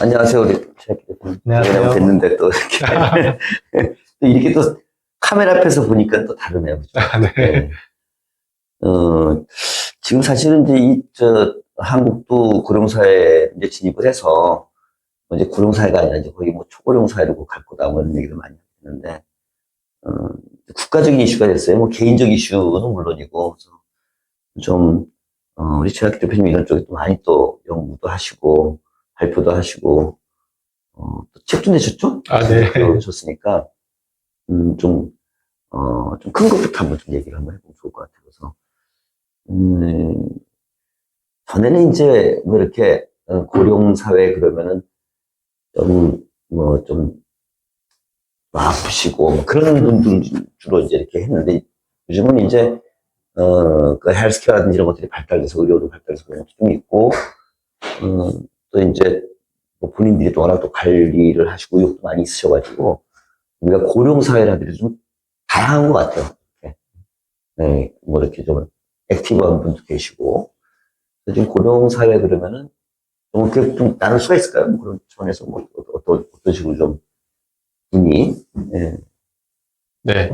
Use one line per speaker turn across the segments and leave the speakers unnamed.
안녕하세요, 우리 최 대표님.
안녕하세요.
됐는데 또 이렇게. 또 이렇게 또 카메라 앞에서 보니까 또 다르네요. 그죠?
아, 네.
네. 어, 지금 사실은 이제 이, 저, 한국도 고령사회에 이제 진입을 해서, 뭐 이제 고령사회가 아니라 이제 거의 뭐 초고령사회로 갈 거다, 뭐 이런 얘기를 많이 하는데, 어, 국가적인 이슈가 됐어요. 뭐 개인적 이슈는 물론이고, 좀, 어, 우리 최학기 대표님 이런 쪽에 또 많이 또 연구도 하시고, 발표도 하시고, 어, 또 책도 내셨죠?
아, 네.
또 줬으니까, 음, 좀, 어, 좀 큰 것부터 한번 좀 얘기를 한번 해보면 좋을 것 같아요. 그래서, 음, 전에는 이제, 뭐 이렇게, 어, 고령 사회 그러면은, 좀, 뭐, 좀, 뭐 아프시고, 뭐 그런 분들 주로 이제 이렇게 했는데, 요즘은 이제, 어, 그 헬스케어라든지 이런 것들이 발달돼서, 의료도 발달해서 그런 것도 좀 있고, 음, 또 이제, 뭐 본인들이 또 워낙 또 관리를 하시고 의욕도 많이 있으셔가지고, 우리가 고령 사회라들이 좀 다양한 것 같아요. 이렇게. 네, 뭐 이렇게 좀 액티브한 분도 계시고, 지금 고령 사회 그러면은, 좀, 그좀 나눌 수가 있을까요? 뭐 그런 차원에서 뭐, 어떤, 어떤 식으로 좀, 분이, 예.
네.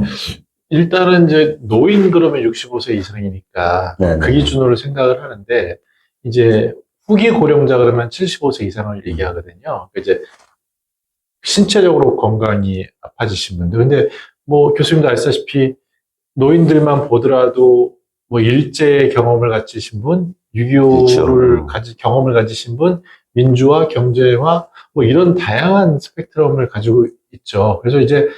일단은 이제 노인 그러면 65세 이상이니까
네, 네.
그 기준으로 생각을 하는데 이제 후기 고령자 그러면 75세 이상을 얘기하거든요. 그 이제 신체적으로 건강이 아파지신 분들. 근데 뭐 교수님도 아시다시피 노인들만 보더라도 뭐 일제 경험을 가지신 분, 6.25를
그렇죠.
가지, 경험을 가지신 분, 민주화, 경제화, 뭐 이런 다양한 스펙트럼을 가지고 있죠. 그래서 이제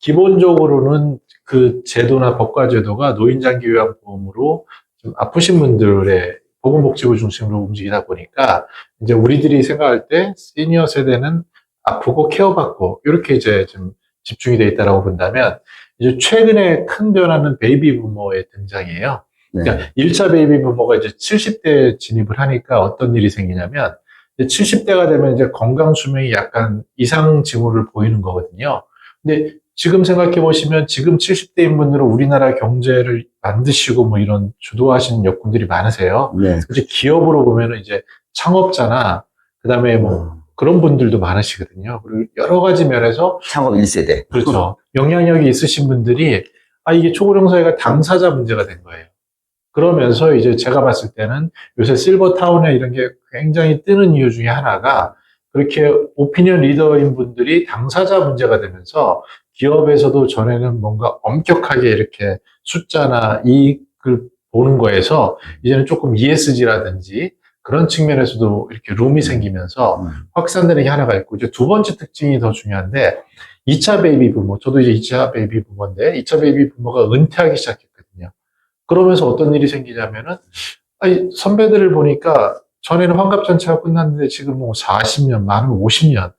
기본적으로는 그 제도나 법과 제도가 노인장기 요양보험으로 좀 아프신 분들의 보건복지부 중심으로 움직이다 보니까 이제 우리들이 생각할 때 시니어 세대는 아프고 케어받고 이렇게 이제 좀 집중이 돼 있다라고 본다면 이제 최근에 큰 변화는 베이비 부모의 등장이에요.
네.
그러니까 1차 베이비 부모가 이제 70대에 진입을 하니까 어떤 일이 생기냐면 이제 70대가 되면 이제 건강 수명이 약간 이상 징후를 보이는 거거든요. 근데 지금 생각해 보시면 지금 70대인 분들은 우리나라 경제를 만드시고 뭐 이런 주도하시는 역군들이 많으세요.
네.
이제 기업으로 보면은 이제 창업자나 그다음에 뭐
음,
그런 분들도 많으시거든요. 그리고 여러 가지 면에서
창업 1세대.
그렇죠. 영향력이 있으신 분들이 아 이게 초고령 사회가 당사자 문제가 된 거예요. 그러면서 이제 제가 봤을 때는 요새 실버타운에 이런 게 굉장히 뜨는 이유 중에 하나가 그렇게 오피니언 리더인 분들이 당사자 문제가 되면서 기업에서도 전에는 뭔가 엄격하게 이렇게 숫자나 이익을 보는 거에서 이제는 조금 ESG라든지 그런 측면에서도 이렇게 룸이 생기면서
음,
확산되는 게 하나가 있고, 이제 두 번째 특징이 더 중요한데, 2차 베이비 부모, 저도 이제 2차 베이비 부모인데, 2차 베이비 부모가 은퇴하기 시작했거든요. 그러면서 어떤 일이 생기냐면은, 아니, 선배들을 보니까, 전에는 환갑잔치가 끝났는데, 지금 뭐 40년, 많으면 50년,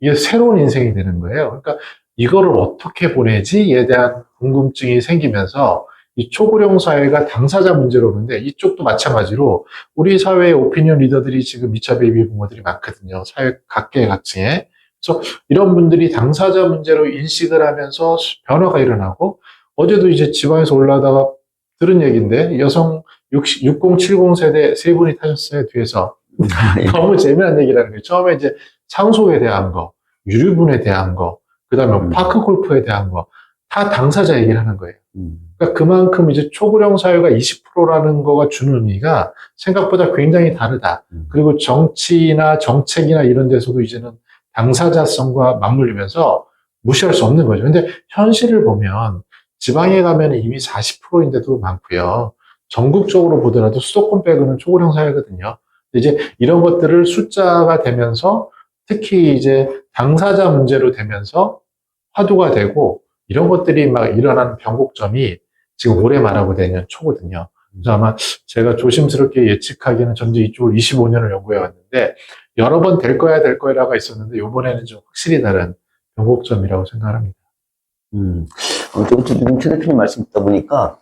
이게 새로운 인생이 되는 거예요. 그러니까, 이거를 어떻게 보내지에 대한 궁금증이 생기면서, 이 초고령 사회가 당사자 문제로 오는데, 이쪽도 마찬가지로, 우리 사회의 오피니언 리더들이 지금 2차 베이비 부모들이 많거든요. 사회 각계 각층에. 그래서 이런 분들이 당사자 문제로 인식을 하면서 변화가 일어나고 어제도 이제 지방에서 올라다가 들은 얘기인데 여성 60, 6070 세대 세 분이 타셨어요. 뒤에서. 너무 재미난 얘기라는 거예요. 처음에 이제 상속에 대한 거, 유류분에 대한 거, 그 다음에
음.
파크 골프에 대한 거, 다 당사자 얘기를 하는 거예요.
음,
그러니까 그만큼 이제 초고령 사회가 20%라는 거가 주는 의미가 생각보다 굉장히 다르다.
음.
그리고 정치나 정책이나 이런 데서도 이제는 당사자성과 맞물리면서 무시할 수 없는 거죠. 근데 현실을 보면 지방에 가면 이미 40%인데도 많고요. 전국적으로 보더라도 수도권 빼고는 초고령 사회거든요. 이제 이런 것들을 숫자가 되면서 특히 이제 당사자 문제로 되면서 화두가 되고 이런 것들이 막 일어나는 변곡점이 지금 올해 말하고 내년 초거든요. 그래서 아마 제가 조심스럽게 예측하기는 전제 이쪽을 25년을 연구해 왔는데 여러 번 될 거야 될 거야라가 있었는데 이번에는 좀 확실히 다른 변곡점이라고 생각합니다.
음. 어, 좀, 지금 최 대표님 말씀 듣다 보니까,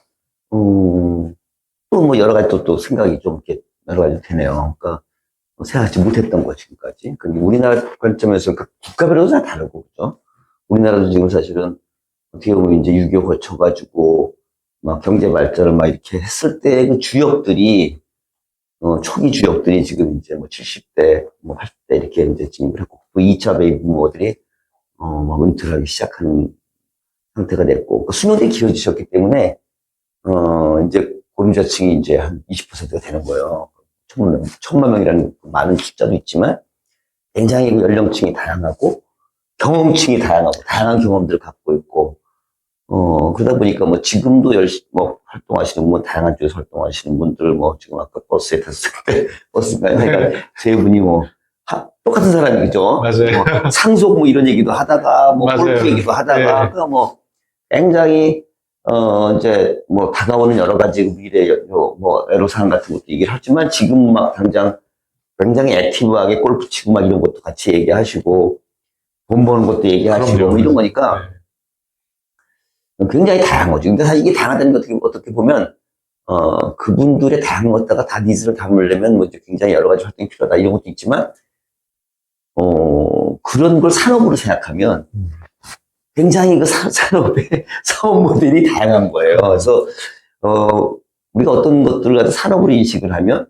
음, 또 뭐 여러 가지 또, 또 생각이 좀 이렇게 여러 가지 되네요. 그러니까, 뭐 생각하지 못했던 거 지금까지. 근데 우리나라 관점에서 그 국가별로도 다 다르고, 그죠? 우리나라도 지금 사실은 어떻게 보면 이제 6.25 거쳐가지고, 막 경제 발전을 막 이렇게 했을 때 그 주역들이 어, 초기 주역들이 지금 이제 뭐 70대, 뭐 80대 이렇게 이제 진입을 했고, 그 2차 베이비 부모들이, 어, 막 은퇴를 하기 시작하는 상태가 됐고, 그 수명이 길어지셨기 때문에, 어, 이제 고령자층이 이제 한 20%가 되는 거예요. 천만 명, 천만 명이라는 그 많은 숫자도 있지만, 굉장히 그 연령층이 다양하고, 경험층이 다양하고, 다양한 경험들을 갖고 있고, 어, 그러다 보니까 뭐 지금도 열심히 뭐 활동하시는 분, 다양한 쪽에서 활동하시는 분들, 뭐 지금 아까 버스에 탔을 때, 버스가 그러니까 세 분이 뭐, 하- 똑같은 사람이죠.
맞아요.
뭐 상속 뭐 이런 얘기도 하다가, 뭐. 골프 얘기도 하다가,
네.
그뭐 굉장히, 어, 이제 뭐 다가오는 여러 가지 미래, 요, 뭐 애로사항 같은 것도 얘기를 하지만 지금 막 당장 굉장히 액티브하게 골프 치고 막 이런 것도 같이 얘기하시고, 돈 버는 것도 얘기하시고. 뭐 이런 거니까,
네.
굉장히 다양한 거죠. 근데 사실 이게 다양하다는 게 어떻게, 어떻게 보면, 어, 그분들의 다양한 것다가 다 니즈를 담으려면 뭐 이제 굉장히 여러 가지 활동이 필요하다 이런 것도 있지만, 어, 그런 걸 산업으로 생각하면
음.
굉장히 그 사- 산업의 사업 모델이 다양한 거예요. 그래서, 어, 우리가 어떤 것들을 가지고 산업으로 인식을 하면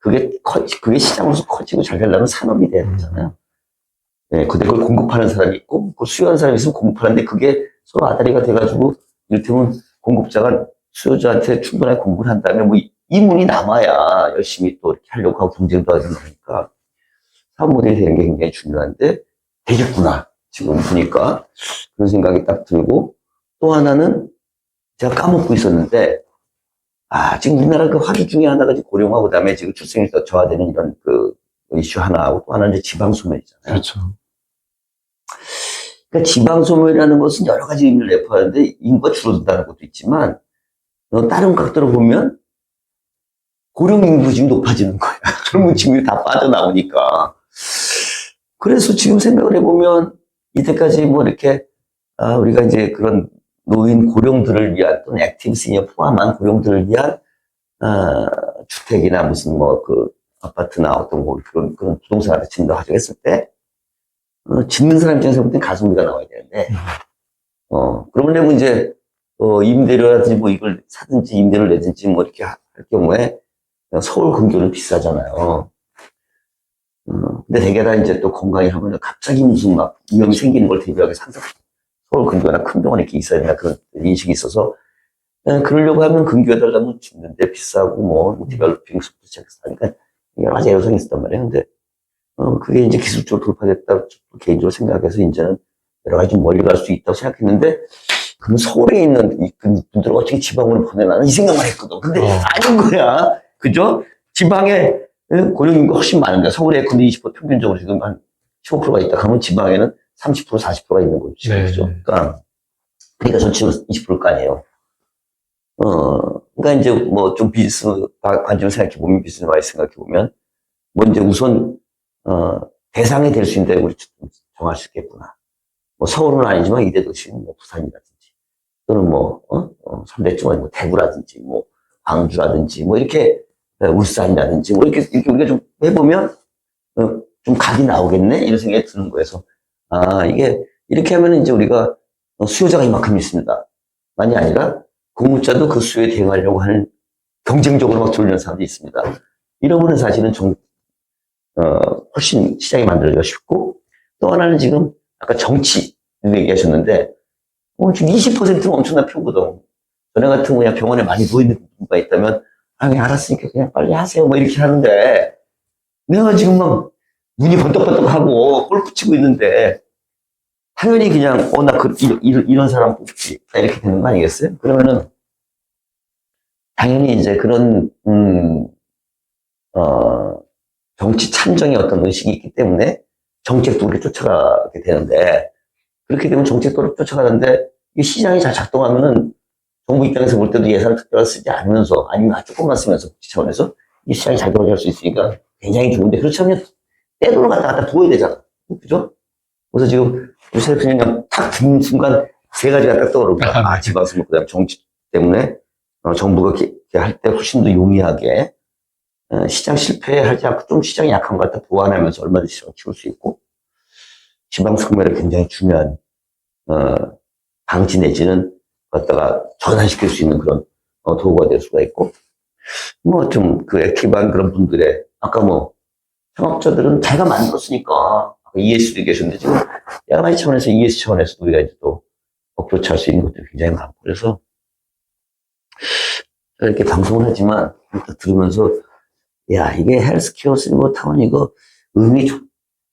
그게 커, 그게 시장으로서 커지고 잘 되려면 산업이 돼야 되잖아요. 예, 근데 그걸 공급하는 사람이 있고, 그 수요하는 사람이 있으면 공급하는데 그게 서로 아다리가 돼가지고, 이를테면 공급자가 수요자한테 충분하게 공급을 한다면 뭐 이- 이문이 남아야 열심히 또 이렇게 하려고 하고 경쟁도 하게 되니까 사업 모델이 되는 게 굉장히 중요한데 되겠구나. 지금 보니까 그런 생각이 딱 들고 또 하나는 제가 까먹고 있었는데 아, 지금 우리나라 그 화두 중에 하나가 지금 고령화 그다음에 지금 출생률이 더 저하되는 이런 그 이슈 하나하고 또 하나는 이제 지방 소멸이잖아요.
그렇죠.
그러니까 지방 소멸이라는 것은 여러 가지 의미를 내포하는데 인구가 줄어든다는 것도 있지만 어, 다른 각도로 보면 고령 인구 지금 높아지는 거야. 젊은 친구들이 다 빠져나오니까. 그래서 지금 생각을 해보면 이때까지 뭐 이렇게 아, 우리가 이제 그런 노인 고령들을 위한 또는 액티브 시니어 포함한 고령들을 위한 아, 주택이나 무슨 뭐 그 아파트나 어떤 뭐 그런 그런 부동산 같은 진도하자고 했을 때 어, 짓는 사람 입장에서 볼땐 가성비가 나와야 되는데 어 그러면 이제 어, 임대료라든지 뭐 이걸 사든지 임대를 내든지 뭐 이렇게 할 경우에 서울 근교는 비싸잖아요. 어, 근데 대개 다 이제 또 건강이 하면 갑자기 무슨 막 위험이 생기는 걸 대비하기 항상 서울 근교나 큰 병원에 이렇게 있어야 된다 그런 인식이 있어서 예, 그러려고 하면 근교에다가 뭐 짓는데 비싸고 뭐 디벨로핑 시작해서 하니까 여러 가지 애로사항이 있었단 말이에요. 근데 어, 그게 이제 기술적으로 돌파됐다 개인적으로 생각해서 이제는 여러 가지 좀 멀리 갈 수 있다고 생각했는데 그럼 서울에 있는 이 분들을 어떻게 지방으로 보내나는 이 생각만 했거든. 근데
어.
아닌 거야. 그죠? 지방에 고령인구가 훨씬 많은데 서울에 근데 20% 평균적으로 지금 한 15%가 있다. 그러면 지방에는 30% 40%가 있는 거죠.
네.
그죠? 그러니까 그러니까 전체적으로 20%일 거 아니에요. 어, 그러니까 이제 뭐 좀 비즈니스 관- 관점 생각해 보면 비즈니스 와이 생각해 보면 뭐 이제 우선 어, 대상이 될 수 있는 데 우리 좀 정할 수 있겠구나. 뭐 서울은 아니지만 이대 도시는 뭐 부산이라든지 또는 뭐 어? 어, 3대 중에 뭐 대구라든지 뭐 광주라든지 뭐 이렇게 어, 울산이라든지 뭐 이렇게 이렇게 우리가 좀 해보면 어, 좀 각이 나오겠네 이런 생각이 드는 거여서 아 이게 이렇게 하면 이제 우리가 어, 수요자가 이만큼 있습니다. 만이 아니라 공급자도 그 수요에 대응하려고 하는 경쟁적으로 막 돌리는 사람도 있습니다. 이러면은 사실은 정, 어, 훨씬 시장이 만들어지기가 쉽고 또 하나는 지금 아까 정치 얘기하셨는데 어, 지금 20%는 엄청난 표거든. 전에 같은 그냥 병원에 많이 누워있는 분가 있다면 아, 알았으니까 그냥 빨리 하세요. 뭐 이렇게 하는데 내가 지금 막 눈이 번떡번떡하고 골프 치고 있는데 당연히 그냥 어 나 그, 이런, 이런, 사람 뽑지 이렇게 되는 거 아니겠어요? 그러면은 당연히 이제 그런 음, 어, 정치 참정의 어떤 의식이 있기 때문에 정책도 우리 쫓아가게 되는데 그렇게 되면 정책도 쫓아가는데 이 시장이 잘 작동하면은 정부 입장에서 볼 때도 예산을 특별히 쓰지 않으면서 아니면 조금만 쓰면서 국지 차원에서 이 시장이 잘 돌아갈 수 있으니까 굉장히 좋은데 그렇지 않으면 떼돈을 갖다 갖다 부어야 되잖아. 그죠? 그래서 지금 요새 그냥 탁 듣는 순간 세 가지가 딱 떠오르고 아, 지방선거 그다음 정치 때문에 어, 정부가 할 때 훨씬 더 용이하게 어, 시장 실패하지 않고 좀 시장이 약한 것 같다 보완하면서 얼마든지 시장 키울 수 있고 지방 선거를 굉장히 중요한 어, 방지 내지는 갖다가 전환시킬 수 있는 그런 어, 도구가 될 수가 있고. 뭐 좀 그 액티브한 그런 분들의 아까 뭐 창업자들은 자기가 만들었으니까 ES도 계셨는데 지금 여러 가지 차원에서 ES 차원에서 우리가 이제 또 어프로치 할 수 있는 것들이 굉장히 많고. 그래서 이렇게 방송을 하지만 들으면서 야 이게 헬스케어 실버 타운 이거 의미 좀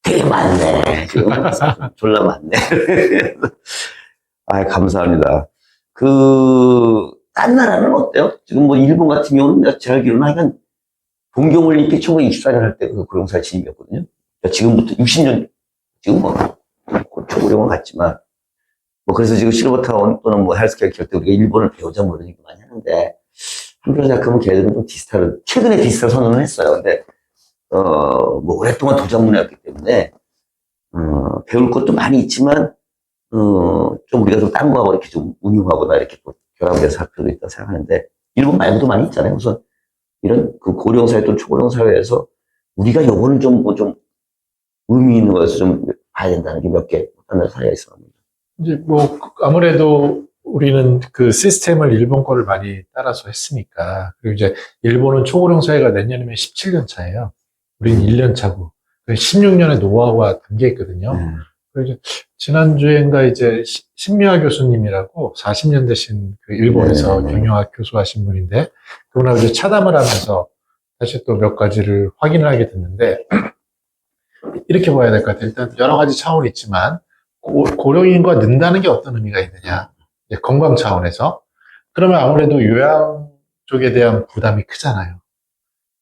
되게 많네. 지금 졸라 많네. 아 감사합니다 그 딴 나라는 어때요? 지금 뭐 일본 같은 경우는 제가 알기로는 하여간 동경올림픽 1924년 할 때 그 고령사 진입이었거든요. 그러니까 지금부터 60년, 지금 뭐, 초고령은 같지만, 뭐 그래서 지금 실버타운 또는 뭐 헬스케어 기업 때 우리가 일본을 배우자 뭐 이런 얘기 많이 하는데, 한편으로 생각하면 걔들은 좀 디지털을, 최근에 디지털 선언을 했어요. 근데, 어, 뭐 오랫동안 도자문화였기 때문에, 어, 배울 것도 많이 있지만, 어, 좀 우리가 좀 딴 거하고 이렇게 좀 운용하거나 이렇게 또 결합해서 할 필요도 있다고 생각하는데, 일본 말고도 많이 있잖아요. 우선 이런 그 고령 사회 또는 초고령 사회에서 우리가 요거는 좀, 뭐 좀 의미 있는 거에서 좀 봐야 된다는 게 몇 개, 어떤 사례가 있습니다.
이제 뭐 아무래도 우리는 그 시스템을 일본 거를 많이 따라서 했으니까 그리고 이제 일본은 초고령 사회가 내년이면 17년 차예요. 우리는 1년 차고 16년의 노하우가 담겨 있거든요.
음.
이제 지난주엔가 이제 시- 신미화 교수님이라고 40년 되신 그 일본에서
네, 네.
경영학 교수하신 분인데 그분하고 이제 차담을 하면서 다시 또몇 가지를 확인을 하게 됐는데 이렇게 봐야 될 것 같아요. 일단 여러 가지 차원이 있지만 고, 고령인구가 는다는 게 어떤 의미가 있느냐 건강 차원에서 그러면 아무래도 요양 쪽에 대한 부담이 크잖아요.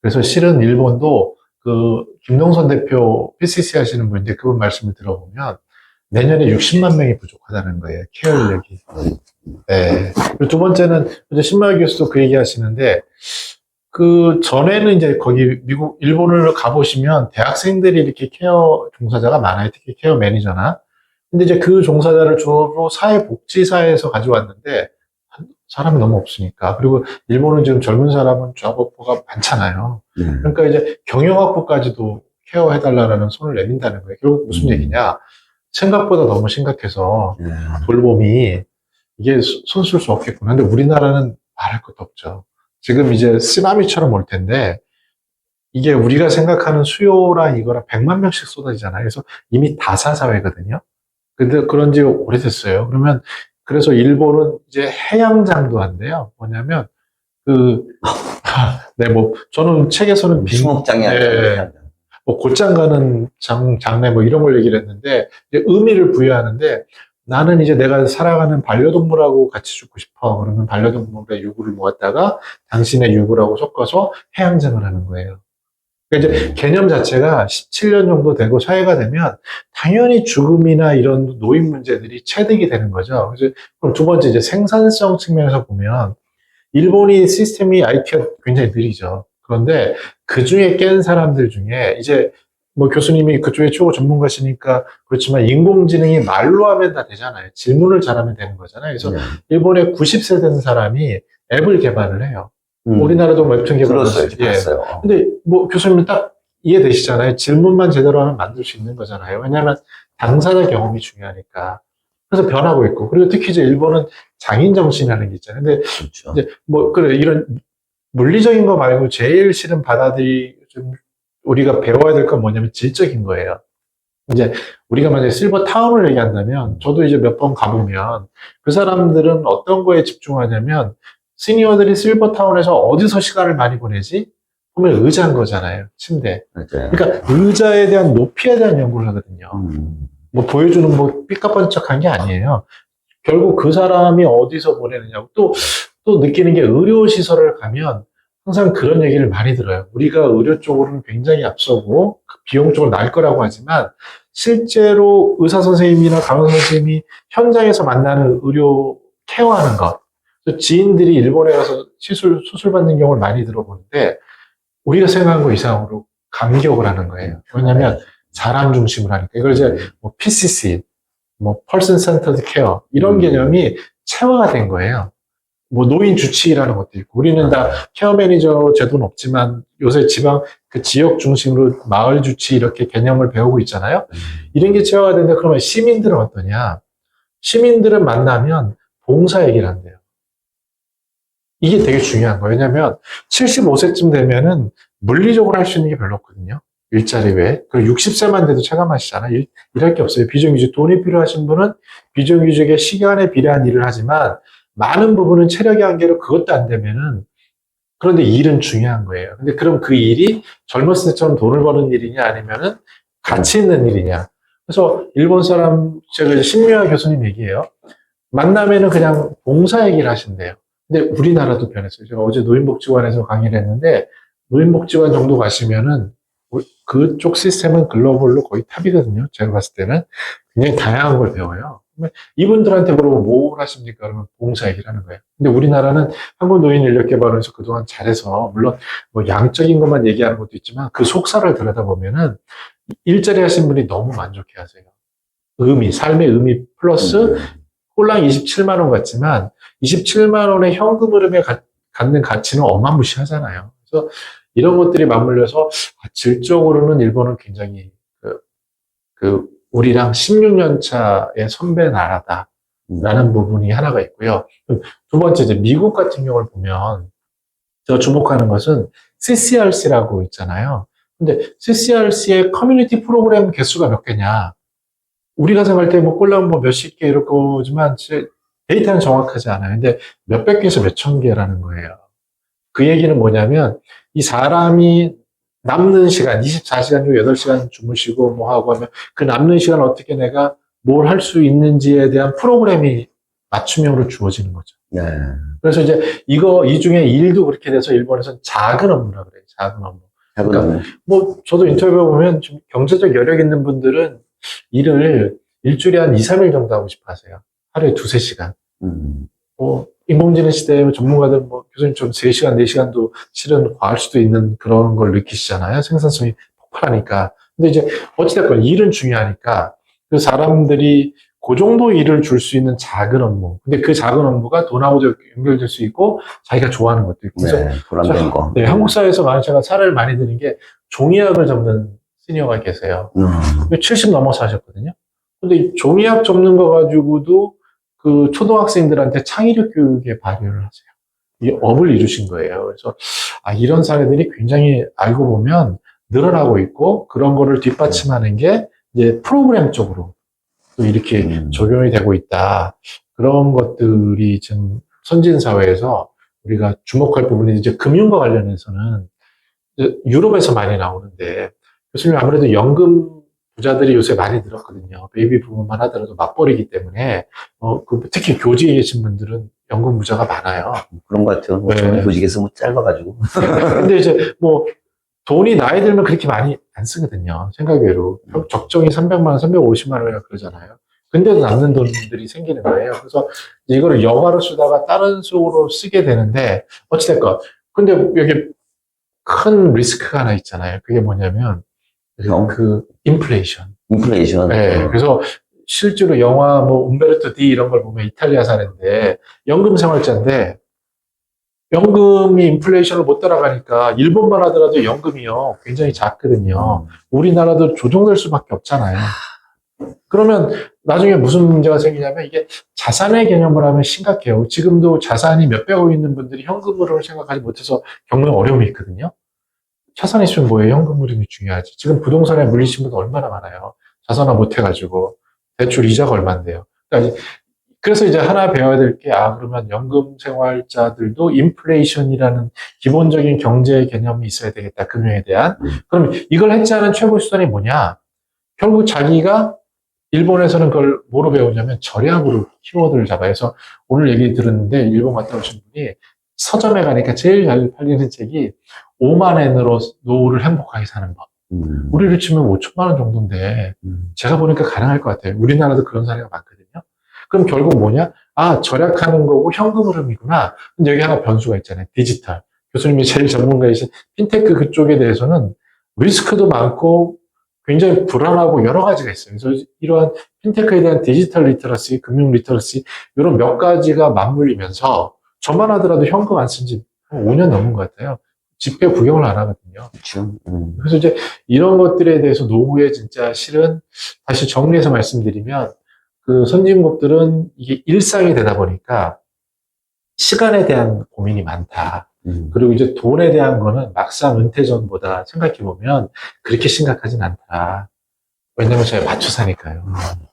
그래서 실은 일본도 그 김동선 대표 PCC 하시는 분인데 그분 말씀을 들어보면 내년에 60만 명이 부족하다는 거예요. 케어 인력이. 네. 그리고 두 번째는 이제 신마을 교수도 그 얘기 하시는데 그 전에는 이제 거기 미국 일본을 가보시면 대학생들이 이렇게 케어 종사자가 많아요. 특히 케어 매니저나. 근데 이제 그 종사자를 주로 사회복지사에서 가져왔는데 사람이 너무 없으니까. 그리고 일본은 지금 젊은 사람은 조합업보가 많잖아요.
음.
그러니까 이제 경영학부까지도 케어해달라는 손을 내민다는 거예요. 결국 무슨
음.
얘기냐? 생각보다 너무 심각해서
음.
돌봄이 이게 손쓸 수 없겠구나. 근데 우리나라는 말할 것도 없죠. 지금 이제 쓰나미처럼 올 텐데 이게 우리가 생각하는 수요랑 이거랑 100만 명씩 쏟아지잖아요. 그래서 이미 다산 사회거든요. 근데 그런 지 오래됐어요. 그러면 그래서 일본은 이제 해양장도 한대요. 뭐냐면 그 네, 뭐 저는 책에서는 빈
수목장이
네.
아니라
뭐 곧장 가는 장, 장례 뭐 이런 걸 얘기를 했는데 의미를 부여하는데 나는 이제 내가 살아가는 반려동물하고 같이 죽고 싶어. 그러면 반려동물의 유구를 모았다가 당신의 유구라고 섞어서 해양장을 하는 거예요. 그러니까 이제 개념 자체가 17년 정도 되고 사회가 되면 당연히 죽음이나 이런 노인 문제들이 체득이 되는 거죠. 그럼 두 번째 이제 생산성 측면에서 보면 일본이 시스템이 IT가 굉장히 느리죠. 그런데 그 중에 깬 사람들 중에 이제 뭐 교수님이 그쪽에 최고 전문가시니까 그렇지만 인공지능이 말로 하면 다 되잖아요. 질문을 잘하면 되는 거잖아요. 그래서
네.
일본에 90세 된 사람이 앱을 개발을 해요.
음.
우리나라도 뭐 웹툰 개발
들었어요.
예.
봤어요.
근데 뭐 교수님은 딱 이해되시잖아요. 질문만 제대로 하면 만들 수 있는 거잖아요. 왜냐하면 당사자 경험이 중요하니까. 그래서 변하고 있고 그리고 특히 이제 일본은 장인 정신이라는 게 있잖아요. 근데
그렇죠.
이제 뭐 그래 이런 물리적인 거 말고 제일 싫은 바다들이 좀 우리가 배워야 될 건 뭐냐면 질적인 거예요. 이제 우리가 만약에 실버 타운을 얘기한다면 저도 이제 몇 번 가보면 그 사람들은 어떤 거에 집중하냐면 시니어들이 실버 타운에서 어디서 시간을 많이 보내지? 보면 의자인 거잖아요. 침대.
맞아요.
그러니까 의자에 대한 높이에 대한 연구를 하거든요.
음.
뭐 보여주는 뭐 삐까번쩍한 게 아니에요. 결국 그 사람이 어디서 보내느냐고 또, 또 느끼는 게 의료시설을 가면 항상 그런 얘기를 많이 들어요. 우리가 의료 쪽으로는 굉장히 앞서고 그 비용 쪽으로 날 거라고 하지만 실제로 의사 선생님이나 간호 선생님이 현장에서 만나는 의료 케어하는 것. 지인들이 일본에 가서 시술, 수술 받는 경우를 많이 들어보는데 우리가 생각한 거 이상으로 감격을 하는 거예요. 왜냐면 사람 중심으로 하니까. 이걸 이제 뭐 PCC, 뭐 Person Centered Care 이런
음.
개념이 체화가 된 거예요. 뭐 노인 주치의라는 것도 있고 우리는 다 케어 매니저 제도는 없지만 요새 지방 그 지역 중심으로 마을 주치 이렇게 개념을 배우고 있잖아요.
음.
이런 게 체화가 되는데 그러면 시민들은 어떠냐? 시민들은 만나면 봉사 얘기를 한대요. 이게 되게 중요한 거예요. 왜냐면 75세쯤 되면은 물리적으로 할 수 있는 게 별로 없거든요. 일자리 외에. 그리고 60세만 돼도 체감하시잖아요. 일, 일할 게 없어요. 비정규직. 돈이 필요하신 분은 비정규직의 시간에 비례한 일을 하지만 많은 부분은 체력의 한계로 그것도 안 되면은 그런데 일은 중요한 거예요. 근데 그럼 그 일이 젊었을 때처럼 돈을 버는 일이냐 아니면은 가치 있는 일이냐. 그래서 일본 사람, 제가 신미화 교수님 얘기해요. 만나면은 그냥 봉사 얘기를 하신대요. 근데 우리나라도 변했어요. 제가 어제 노인복지관에서 강의를 했는데 노인복지관 정도 가시면은 그쪽 시스템은 글로벌로 거의 탑이거든요. 제가 봤을 때는 굉장히 다양한 걸 배워요. 이분들한테 물어보면 뭘 하십니까? 그러면 봉사 얘기를 하는 거예요. 근데 우리나라는 한국노인인력개발원에서 그동안 잘해서 물론 뭐 양적인 것만 얘기하는 것도 있지만 그 속사를 들여다보면은 일자리 하신 분이 너무 만족해 하세요. 의미, 삶의 의미 플러스
음.
홀랑 27만 원 같지만 27만 원의 현금 흐름에 가- 갖는 가치는 어마무시하잖아요. 그래서 이런 것들이 맞물려서 아, 질적으로는 일본은 굉장히 그, 그 우리랑 16년 차의 선배 나라다 라는
음.
부분이 하나가 있고요. 두 번째 이제 미국 같은 경우를 보면 제가 주목하는 것은 CCRC라고 있잖아요. 근데 CCRC의 커뮤니티 프로그램 개수가 몇 개냐? 우리가 생각할 때 뭐 꼴랑 뭐 몇십 개 이럴 거지만 제- 데이터는 정확하지 않아요. 근데 몇백 개에서 몇 천 개라는 거예요. 그 얘기는 뭐냐면 이 사람이 남는 시간, 24시간 중 8시간 주무시고 뭐 하고 하면 그 남는 시간 어떻게 내가 뭘 할 수 있는지에 대한 프로그램이 맞춤형으로 주어지는 거죠.
네.
그래서 이제 이거 이 중에 일도 그렇게 돼서 일본에서는 작은 업무라 그래요. 작은 업무.
그러니까,
뭐 저도 인터뷰 보면 좀 경제적 여력 있는 분들은 일을 일주일에 한 2, 3일 정도 하고 싶어 하세요. 하루에 두세 시간.
음.
뭐 인공지능 시대에 전문가들 뭐 교수님 좀 3시간, 4시간도 실은 과할 수도 있는 그런 걸 느끼시잖아요. 생산성이 폭발하니까. 근데 이제 어찌됐건 일은 중요하니까 그 사람들이 그 정도 일을 줄 수 있는 작은 업무. 근데 그 작은 업무가 돈하고도 연결될 수 있고 자기가 좋아하는 것도 있고. 그래서
네. 보람된 거.
네, 한국 사회에서 많이 제가 사례를 많이 드는 게 종이학을 접는 시니어가 계세요.
음.
70 넘어서 하셨거든요. 근데 이 종이학 접는 거 가지고도 그 초등학생들한테 창의력 교육에 발휘를 하세요. 이 업을 이루신 거예요. 그래서 아, 이런 사례들이 굉장히 알고 보면 늘어나고 있고 그런 거를 뒷받침하는 게 이제 프로그램 쪽으로 또 이렇게
음.
적용이 되고 있다. 그런 것들이 지금 선진 사회에서 우리가 주목할 부분이 이제 금융과 관련해서는 이제 유럽에서 많이 나오는데 교수님 아무래도 연금 부자들이 요새 많이 늘었거든요. 베이비 부분만 하더라도 맞벌이기 때문에 어, 그 특히 교직에 계신 분들은 연금 부자가 많아요.
그런 것 같아요. 뭐
네.
저는 교직에서 뭐 짧아가지고.
근데 이제 뭐 돈이 나이 들면 그렇게 많이 안 쓰거든요. 생각외로 적정이 300만 원, 350만 원이라 그러잖아요. 근데도 남는 돈들이 생기는 거예요. 그래서 이거를 여가로 쓰다가 다른 쪽으로 쓰게 되는데 어찌됐건 근데 여기 큰 리스크가 하나 있잖아요. 그게 뭐냐면
영?
그 인플레이션.
인플레이션.
네, 그래서 실제로 영화 뭐 umberto D 이런 걸 보면 이탈리아 사례인데 연금 생활자인데 연금이 인플레이션을 못 따라가니까 일본만 하더라도 연금이요 굉장히 작거든요. 우리나라도 조정될 수밖에 없잖아요. 그러면 나중에 무슨 문제가 생기냐면 이게 자산의 개념을 하면 심각해요. 지금도 자산이 몇백억 있는 분들이 현금으로 생각하지 못해서 겪는 어려움이 있거든요. 자산이 있으면 뭐예요? 현금 흐름이 중요하지. 지금 부동산에 물리신 분 얼마나 많아요. 자산화 못 해가지고 대출 이자가 얼마인데요. 그러니까 그래서 이제 하나 배워야 될 게, 아, 그러면 연금 생활자들도 인플레이션이라는 기본적인 경제 개념이 있어야 되겠다. 금융에 대한.
음.
그럼 이걸 해체하는 최고 수단이 뭐냐? 결국 자기가 일본에서는 그걸 뭐로 배우냐면 절약으로 키워드를 잡아요. 그래서 오늘 얘기 들었는데 일본 갔다 오신 분이 서점에 가니까 제일 잘 팔리는 책이 5만 엔으로 노후를 행복하게 사는 법.
음.
우리를 치면 5천만 원 정도인데
음.
제가 보니까 가능할 것 같아요. 우리나라도 그런 사례가 많거든요. 그럼 결국 뭐냐? 아, 절약하는 거고 현금 흐름이구나. 근데 여기 하나 변수가 있잖아요. 디지털. 교수님이 제일 전문가이신 핀테크 그쪽에 대해서는 리스크도 많고 굉장히 불안하고 여러 가지가 있어요. 그래서 이러한 핀테크에 대한 디지털 리터러시, 금융 리터러시, 이런 몇 가지가 맞물리면서 저만 하더라도 현금 안 쓴 지 5년 넘은 것 같아요. 집회 구경을 안 하거든요.
그렇죠. 음.
그래서 이제 이런 것들에 대해서 노후에 진짜 실은 다시 정리해서 말씀드리면 그 선진국들은 이게 일상이 되다 보니까 시간에 대한 고민이 많다.
음.
그리고 이제 돈에 대한 거는 막상 은퇴 전보다 생각해 보면 그렇게 심각하진 않다. 왜냐면 제가 맞춰 사니까요.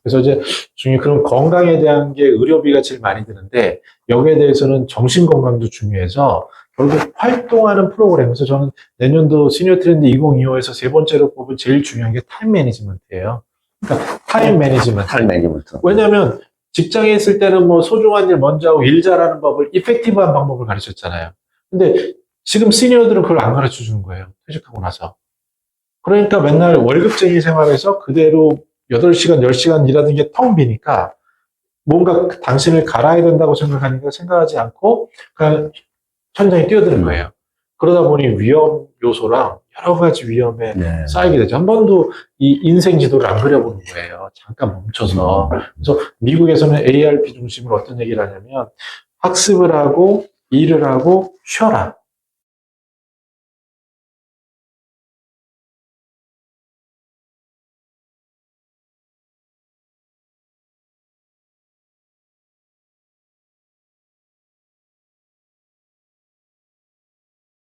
그래서 이제 중요 그런 건강에 대한 게 의료비가 제일 많이 드는데 여기에 대해서는 정신 건강도 중요해서 결국 활동하는 프로그램. 그래서 저는 내년도 시니어 트렌드 2025에서 세 번째로 뽑은 제일 중요한 게 타임 매니지먼트예요. 그러니까 타임 매니지먼트.
탈 매니지먼트.
왜냐하면 직장에 있을 때는 뭐 소중한 일 먼저 하고 일 잘하는 법을 이펙티브한 방법을 가르쳤잖아요. 근데 지금 시니어들은 그걸 안 가르쳐 주는 거예요. 퇴직하고 나서. 그러니까 맨날 월급쟁이 생활에서 그대로 8시간, 10시간 일하는 게 텅 비니까 뭔가 그 당신을 갈아야 된다고 생각하니까 생각하지 않고 그냥 현장에 뛰어드는 거예요. 그러다 보니 위험 요소랑 여러 가지 위험에
네.
쌓이게 되죠. 한 번도 이 인생 지도를 안 그려보는 거예요. 잠깐 멈춰서. 그래서 미국에서는 ARP 중심으로 어떤 얘기를 하냐면 학습을 하고 일을 하고 쉬어라.